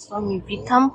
z wami witam,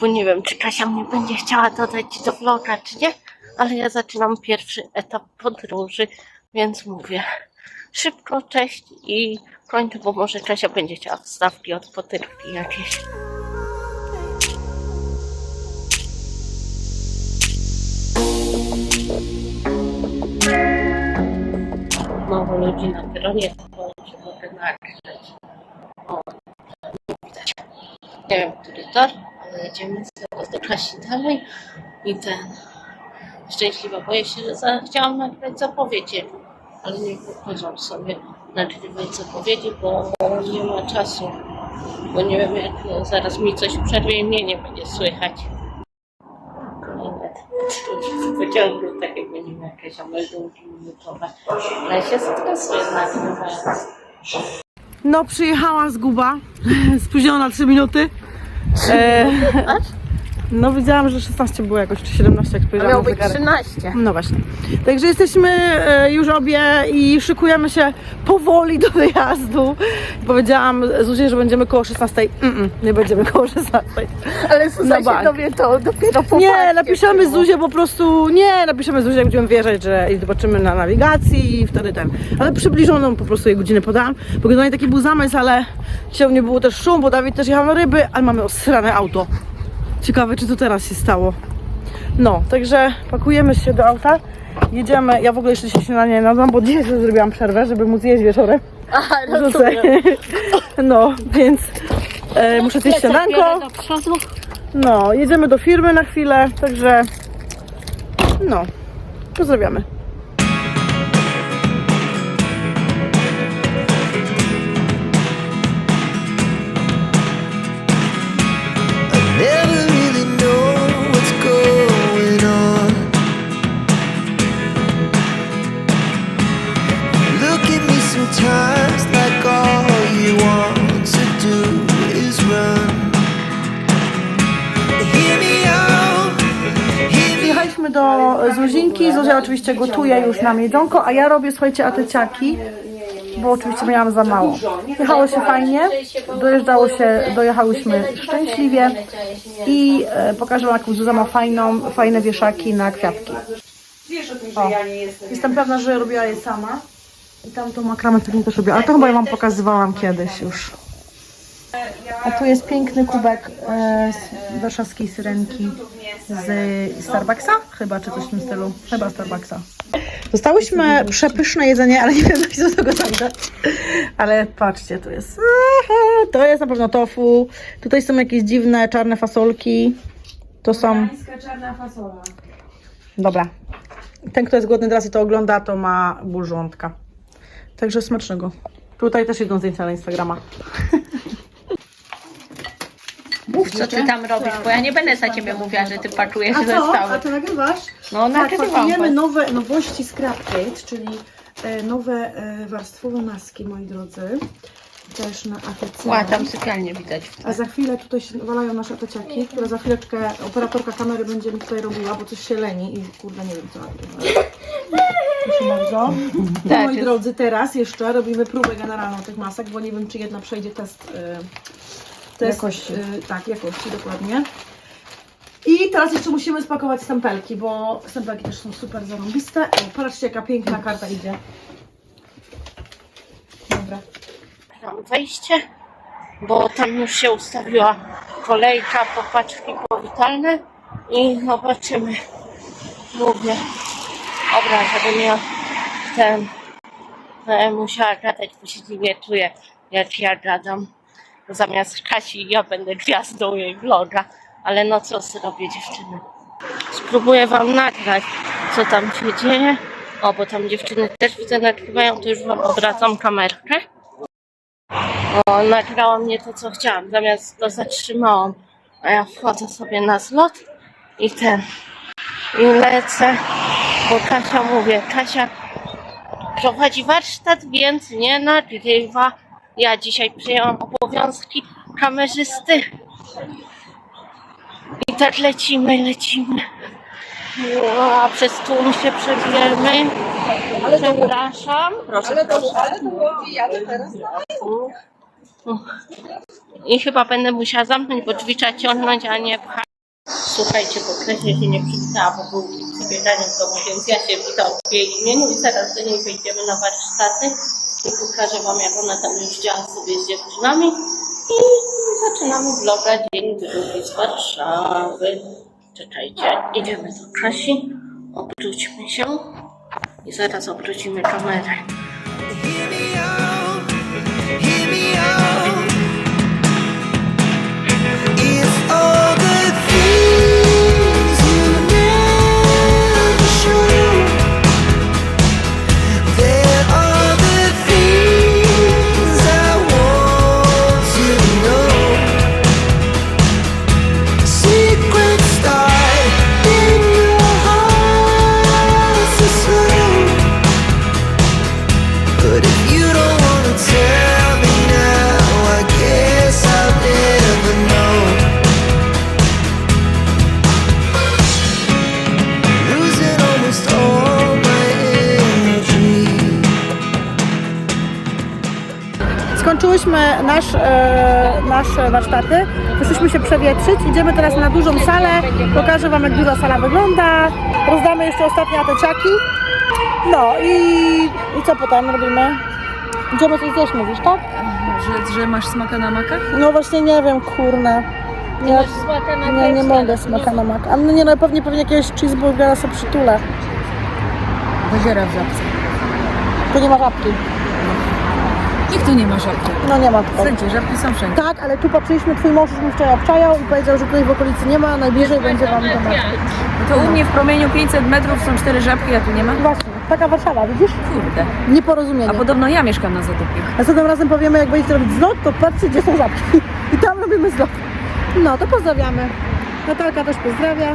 bo nie wiem, czy Kasia mnie będzie chciała dodać do vloga, czy nie, ale ja zaczynam pierwszy etap podróży, więc mówię szybko, cześć i kończę, bo może Kasia będzie chciała wstawki od potyrki jakieś. Mało ludzi na peronie, to się mogę nagrać. O, nie widać. Nie wiem, który tor, ale jedziemy sobie Kasi dalej i ten szczęśliwa. Boję się, że za, chciałam nagrać zapowiedzi, ale nie pokażę sobie nagrywać zapowiedzi, bo nie ma czasu. Bo nie wiem, jak no, zaraz mi coś przerwie i mnie nie będzie słychać. Pociągu, tak jakby nie wiem, jakieś meldunki minutowe. Ale się stresuję nagrywając. No, przyjechała zguba, spóźniona na 3 minuty. E, no, widziałam, że 16 było jakoś, czy 17, jak A spojrzałam miał być zegarek. 13. No właśnie. Także jesteśmy e, już obie i szykujemy się powoli do wyjazdu. Powiedziałam Zuzie, że będziemy koło 16. Mm-mm, nie będziemy koło 16. Ale Na Suza się bank. dowie to dopiero po Nie, fakcie napiszemy. Zuzie po prostu, nie, napiszemy Zuzie, jak będziemy wjeżdżać, że i zobaczymy na nawigacji i wtedy ten. Ale przybliżoną po prostu jej godzinę podałam, bo generalnie taki był zamysł, ale dzisiaj nie było też szum, bo Dawid też jechał na ryby, ale mamy osrane auto. Ciekawe, czy to teraz się stało. No, także pakujemy się do auta, jedziemy, ja w ogóle jeszcze się śniadanie nie nadam, bo dzisiaj sobie zrobiłam przerwę, żeby móc jeść wieczorem. Aha, rozumiem. No, więc e, muszę zjeść śniadanko. No, jedziemy do firmy na chwilę, także no, pozdrawiamy. Oczywiście gotuje już nam jedzonko, a ja robię, słuchajcie, ateciaki, bo oczywiście miałam za mało. Jechało się fajnie, dojeżdżało się, dojechałyśmy szczęśliwie i e, pokażę wam, jaką Zuza ma fajną, fajne wieszaki na kwiatki. O, jestem pewna, że robiła je sama. I tam tą makramę pewnie też robiła, ale to chyba ja wam pokazywałam kiedyś już. A tu jest piękny kubek e, z warszawskiej syrenki z Starbucksa? Chyba, czy coś w tym stylu. Chyba Starbucksa. Dostałyśmy przepyszne jedzenie, ale nie wiem, się do tego zabrać. Ale patrzcie, tu jest. To jest na pewno tofu. Tutaj są jakieś dziwne czarne fasolki. To są. czarna fasola. Dobra. Ten, kto jest głodny teraz i to ogląda, to ma ból żołądka. Także smacznego. Tutaj też idą zdjęcia na Instagrama. Mów, co ty tam robisz, bo ja nie będę za ciebie mówiła, że ty pakujesz zestawy. ty nagrywasz? No, Tak, nagrywam. pakujemy nowe nowości Scrapcade, czyli e, nowe e, warstwowe maski, moi drodzy. Też na ATC. Ła, tam sypialnię widać. A za chwilę tutaj się walają nasze ateciaki, które za chwileczkę operatorka kamery będzie mi tutaj robiła, bo coś się leni i kurde nie wiem co nagrywa. Proszę bardzo. Tak, moi jest- drodzy, teraz jeszcze robimy próbę generalną tych masek, bo nie wiem czy jedna przejdzie test, y, test Jakości. y, tak, jakości dokładnie. I teraz jeszcze musimy spakować stempelki, bo stempelki też są super zarąbiste. O, patrzcie jaka piękna karta idzie. Dobra. Tam wejście, bo tam już się ustawiła kolejka po paczki powitalne i zobaczymy. Mówię, dobra, żeby miał ten, e, musiała gadać, bo się nie czuję, jak ja gadam. Zamiast Kasi ja będę gwiazdą jej vloga, ale no co zrobię dziewczyny. Spróbuję wam nagrać, co tam się dzieje. O, bo tam dziewczyny też widzę nagrywają, to już wam obracam kamerkę. O, nagrała mnie to, co chciałam. Zamiast to zatrzymałam. A ja wchodzę sobie na zlot i ten. I lecę, bo Kasia mówię, Kasia prowadzi warsztat, więc nie nagrywa. Ja dzisiaj przyjęłam obowiązki kamerzysty. I tak lecimy, lecimy. A przez tłum się przebijemy. Przepraszam. Proszę. I chyba będę musiała zamknąć, bo drzwi trzeba ciągnąć, a nie pchać. Słuchajcie, bo Kresia się nie przywitała, bo był zbieranie w domu, więc ja się witam w jej imieniu i zaraz do niej wejdziemy na warsztaty i pokażę Wam, jak ona tam już działa sobie z dziewczynami i zaczynamy vloga Dzień drugi z Warszawy. Czekajcie, idziemy do Kasi, obróćmy się i zaraz obrócimy kamerę. Skończyłyśmy nasz, e, nasze warsztaty, wyszliśmy się przewietrzyć, idziemy teraz na dużą salę, pokażę Wam jak duża sala wygląda, rozdamy jeszcze ostatnie ateciaki, no i, i co potem robimy? Idziemy coś zjeść, mówisz, tak? Że, że masz smaka na makach? No właśnie nie wiem, kurna. Ja, nie, nie mogę smaka na maka. A no nie no, pewnie, pewnie jakiegoś cheeseburgera sobie przytulę. Wyziera w żabce. Tu nie ma żabki. Nikt tu nie ma żabki. No nie ma tutaj. Wszędzie, żabki są wszędzie. Tak, ale tu patrzyliśmy, twój mąż już mi wczoraj obczajał i powiedział, że tutaj w okolicy nie ma, najbliżej będzie wam do. To u mnie w promieniu 500 metrów są cztery żabki, a tu nie ma? Właśnie, taka Warszawa, widzisz? Kurde. Nieporozumienie. A podobno ja mieszkam na Zadupie. Następnym razem powiemy, jak będziecie robić zlot, to patrzcie, gdzie są żabki. I tam robimy zlot. No, to pozdrawiamy. Natalka też pozdrawia.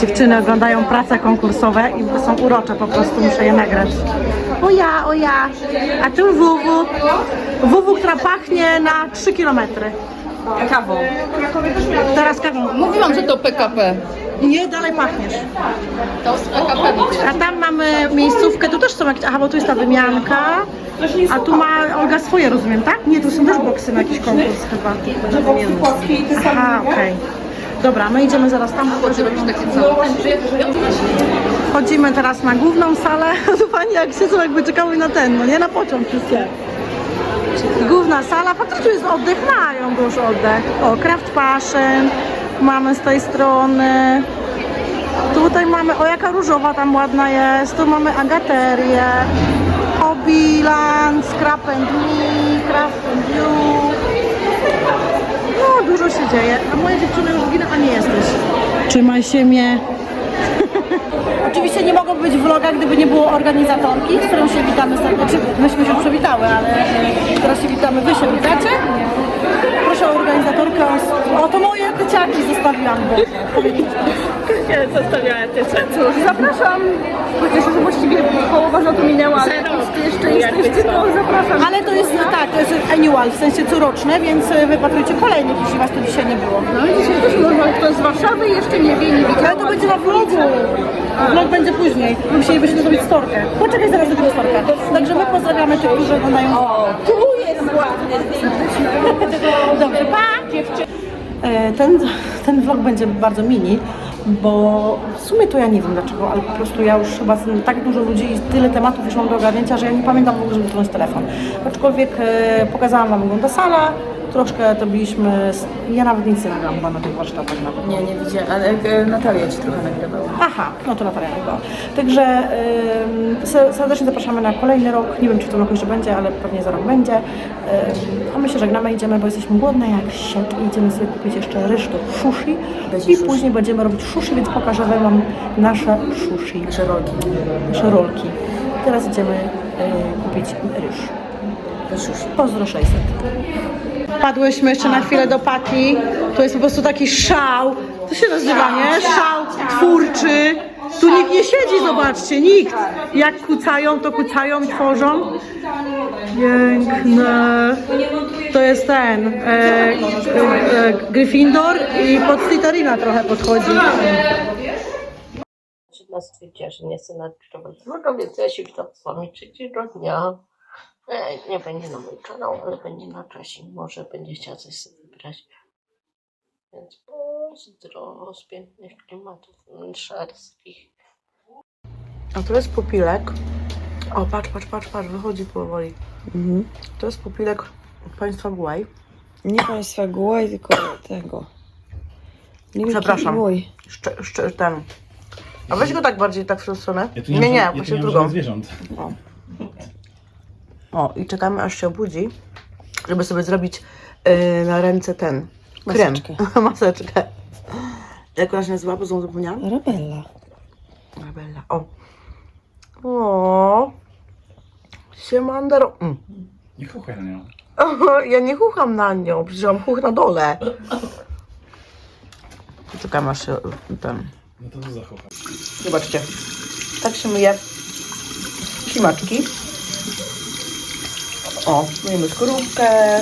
Dziewczyny oglądają prace konkursowe i są urocze, po prostu muszę je nagrać. O ja, o ja. A tu WW. WW, która pachnie na 3 km. Kawą. Teraz kawą. Mówiłam, że to PKP. Nie, dalej pachniesz. To z PKP. A tam mamy miejscówkę, tu też są jakieś, aha, bo tu jest ta wymianka. A tu ma Olga swoje, rozumiem, tak? Nie, tu są też boksy na jakiś konkurs chyba. Aha, okej. Dobra, my idziemy zaraz tam. Chodzimy teraz na główną salę. Pani jak siedzą jakby czekały na ten, no nie na pociąg wszystkie. Główna sala, faktycznie tu jest oddech, mają duży oddech. O, Craft Passion mamy z tej strony. Tutaj mamy, o jaka różowa tam ładna jest, tu mamy agaterię, Hobbyland, Scrap and Me, Craft and You. No, dużo się dzieje. A moje dziewczyny już ginę, a nie jesteś. Trzymaj się mnie. Oczywiście nie mogło być vloga, gdyby nie było organizatorki, z którą się witamy serdecznie. Myśmy się przywitały, ale teraz się witamy, wy się witacie. Proszę o organizatorkę. O, to moje tyciaki zostawiłam. Bo... Zostawiała te Cóż, zapraszam. Chociaż już właściwie połowa żartu minęła, ale jeszcze jesteście, to zapraszam. Ale to jest tak, to jest annual, w sensie coroczne, więc e, wypatrujcie kolejnych, jeśli was tu dzisiaj nie było. No i dzisiaj też można, kto z Warszawy jeszcze nie wie, nie widział. Ale to będzie na vlogu. Vlog będzie później. Musielibyśmy zrobić storkę. Poczekaj, zaraz zrobimy storkę. Także my pozdrawiamy tych, którzy oglądają. Tu jest Dobrze, pa! E, Ten, ten vlog będzie bardzo mini, bo w sumie to ja nie wiem dlaczego, ale po prostu ja już chyba tak dużo ludzi i tyle tematów już mam do ogarnięcia, że ja nie pamiętam w ogóle, żeby wyciągnąć telefon. Aczkolwiek e, pokazałam Wam, wygląda sala, troszkę to byliśmy, ja nawet nic nie nagrałam chyba na tych warsztatach nawet. Nie, nie widziałem, ale e, Natalia ci trochę nagrywała. Aha, no to Natalia chyba. Także se- serdecznie zapraszamy na kolejny rok. Nie wiem, czy w tym roku jeszcze będzie, ale pewnie za rok będzie. Ym, a my się żegnamy, idziemy, bo jesteśmy głodne jak i idziemy sobie kupić jeszcze ryżu sushi. Będzie I później będziemy robić sushi, więc pokażę Wam nasze sushi, Nasze rolki. nasze rolki. Teraz idziemy y, kupić ryż. To sushi. Pozdro 600. Padłyśmy jeszcze na chwilę do Pati. To jest po prostu taki szał. To się nazywa, nie? Szał twórczy. Tu nikt nie siedzi, zobaczcie, nikt. Jak kucają, to kucają i tworzą. Piękne. To jest ten, e, e, Gryffindor i pod Slytherina trochę podchodzi. Jedna stwierdziła, że nie nagrywać vloga, więc ja się witam z wami trzeciego dnia. E, Nie będzie na mój kanał, ale będzie na czasie. Może będzie chciała coś sobie wybrać. Więc pozdro z pięknych klimatów szarskich. A to jest pupilek. O, patrz, patrz, patrz, patrz, wychodzi powoli. To jest pupilek państwa Guaj. Nie państwa Gułaj, tylko tego. Milki Przepraszam. mój. Szcze, szcze, ten. A weź go tak bardziej tak w tą stronę. Ja tu nie, nie, mam, ja tu właśnie nie w mam drugą. żadnych zwierząt. O, i czekamy aż się obudzi, żeby sobie zrobić yy, na ręce ten krem. Maseczkę. Maseczkę. Jak ona się nazywa, bo znowu zapomniałam? Arabella. Arabella. O. O. Siemandero. Mm. Nie chuchaj na nią. Ja nie chucham na nią, przecież mam chuch na dole. Czekamy aż się ten... No to co za chucha. Zobaczcie. Tak się myje ślimaczki. O, myjemy skorupkę.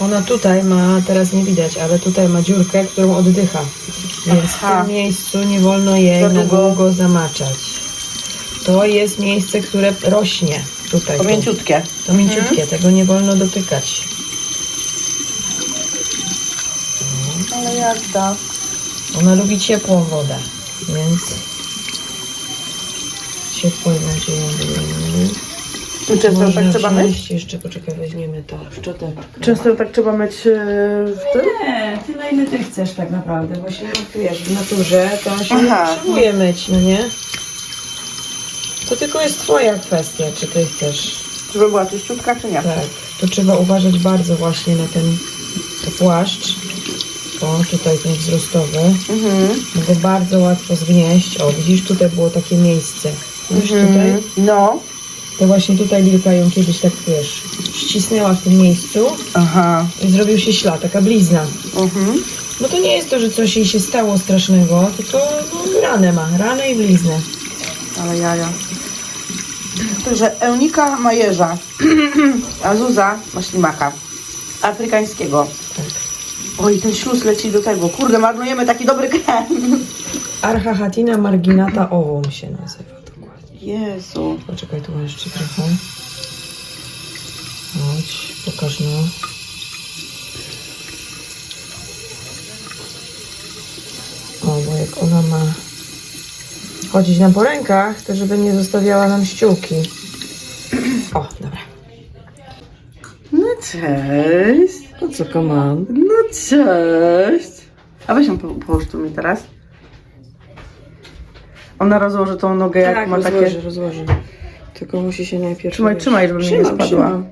Ona tutaj ma, teraz nie widać, ale tutaj ma dziurkę, którą oddycha. Więc Aha. w tym miejscu nie wolno jej na długo. zamaczać. To jest miejsce, które rośnie tutaj. To mięciutkie. To mięciutkie, tego nie wolno dotykać. Ale jazda. Ona lubi ciepłą wodę, więc ciepłej wodzie ją. I często Można tak trzeba myć? Jeszcze poczekaj, weźmiemy to szczoteczkę. Często tak trzeba myć e, w tym? Nie, tyle ile ty chcesz tak naprawdę, bo się wiesz, w naturze to on się Aha. nie potrzebuje myć, no nie? To tylko jest twoja kwestia, czy ty chcesz. Żeby była czyściutka, czy nie? Tak, to trzeba uważać bardzo właśnie na ten płaszcz. O, tutaj ten wzrostowy. Mhm. Mogę bardzo łatwo zgnieść. O, widzisz, tutaj było takie miejsce. Widzisz tutaj? No. To właśnie tutaj Lilka ją kiedyś tak, wiesz, ścisnęła w tym miejscu Aha. i zrobił się ślad, taka blizna. Mhm. No to nie jest to, że coś jej się stało strasznego, tylko no, ranę ma, ranę i bliznę. Ale jaja. Także Eunika ma jeża, a Zuza ma ślimaka. Afrykańskiego. Tak. Oj, ten śluz leci do tego. Kurde, marnujemy taki dobry krem. Archahatina marginata owum się nazywa. Jezu. Poczekaj, tu jeszcze trochę. Chodź, pokaż no. O, bo jak ona ma chodzić nam po rękach, to żeby nie zostawiała nam ściółki. O, dobra. No cześć. No co, koman? No cześć. A weź ją po, połóż tu mi teraz. Ona rozłoży tą nogę, jak tak, ma rozłożę, takie... rozłożę. Tylko musi się najpierw... Trzymaj, wiesz- trzymaj, żeby mnie nie spadła. trzymam.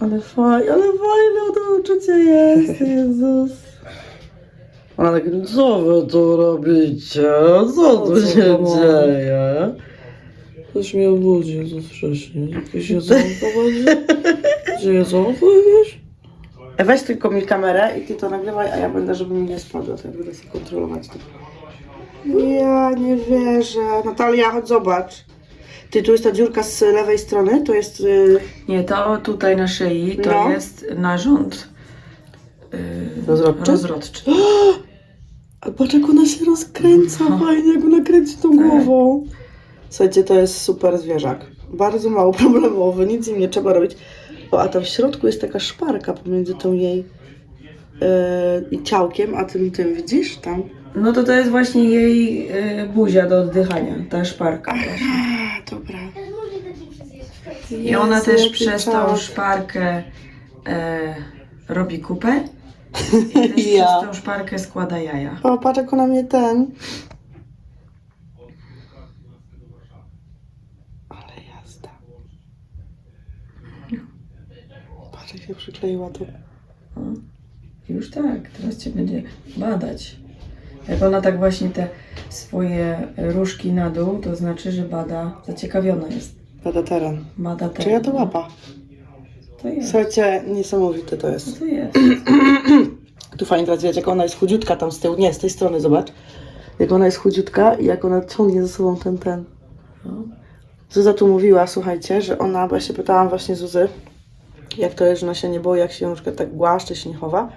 Ale fajne, ale fajne to uczucie jest, Jezus. Ona tak, co wy tu robicie? Co tu co, się mamo? dzieje? Ktoś mnie obudzi Jezus wcześniej. Jakieś jedzonko będzie? Gdzie jedzonko jakieś? Weź tylko mi kamerę i ty to nagrywaj, a ja będę, żeby mi nie spadło, to ja będę sobie kontrolować to. Ja nie wierzę. Natalia, chodź zobacz. Ty, tu jest ta dziurka z lewej strony, to jest... Yy, Nie, to tutaj na szyi to No. jest narząd yy, Rozrodczy? rozrodczy. A patrz jak ona się rozkręca, fajnie jak ona kręci tą głową. Słuchajcie, to jest super zwierzak. Bardzo mało problemowy, nic im nie trzeba robić. O, a tam w środku jest taka szparka pomiędzy tą jej yy, i ciałkiem, a tym, tym widzisz tam? No to to jest właśnie jej yy, buzia do oddychania, ta szparka. właśnie. Dobra. I ona też przez tą szparkę e, robi kupę i też Ja. przez tą szparkę składa jaja. O, patrz jak ona mnie ten... Ale jazda. Patrz jak się przykleiła tu. Już tak, teraz cię będzie badać. Jak ona tak właśnie te swoje różki na dół, to znaczy, że bada, zaciekawiona jest. Pada teren. Bada te. Czy ja to łapa? To jest. Słuchajcie, niesamowite to jest. To jest. Tu fajnie teraz widać, jak ona jest chudziutka tam z tyłu. Nie, z tej strony zobacz. Jak ona jest chudziutka i jak ona ciągnie ze sobą ten, ten. No. Zuza tu mówiła, słuchajcie, że ona, bo ja się pytałam właśnie Zuzy, jak to jest, że ona się nie boi, jak się na przykład tak głaszcze, się nie chowa.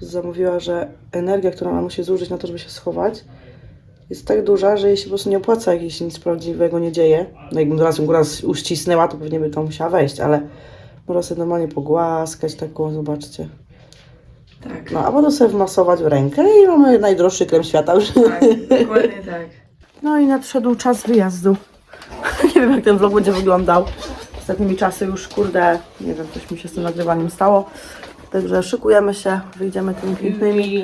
To Zuza mówiła, że energia, którą ona musi zużyć na to, żeby się schować, jest tak duża, że jej się po prostu nie opłaca, jak jej się nic prawdziwego nie dzieje. No jakbym teraz ją raz uścisnęła, to pewnie by tam musiała wejść, ale można sobie normalnie pogłaskać taką, zobaczcie. Tak, No, a potem sobie wmasować w rękę i mamy najdroższy krem świata już. tak, dokładnie tak. No i nadszedł czas wyjazdu. nie wiem, jak ten vlog będzie wyglądał. Ostatnimi czasy już, kurde, nie wiem, coś mi się z tym nagrywaniem stało. Także szykujemy się, wyjdziemy tymi pięknymi,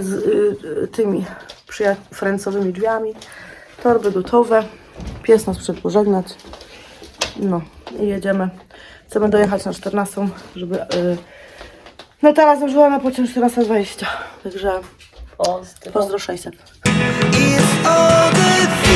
z, y, y, tymi przyjaciółmi drzwiami. Torby gotowe. Pies nas przed pożegnać. No i jedziemy. Chcemy dojechać na 14, żeby y, Natala zdążyła na pociąg 14.20. Także pozdro 600. If all the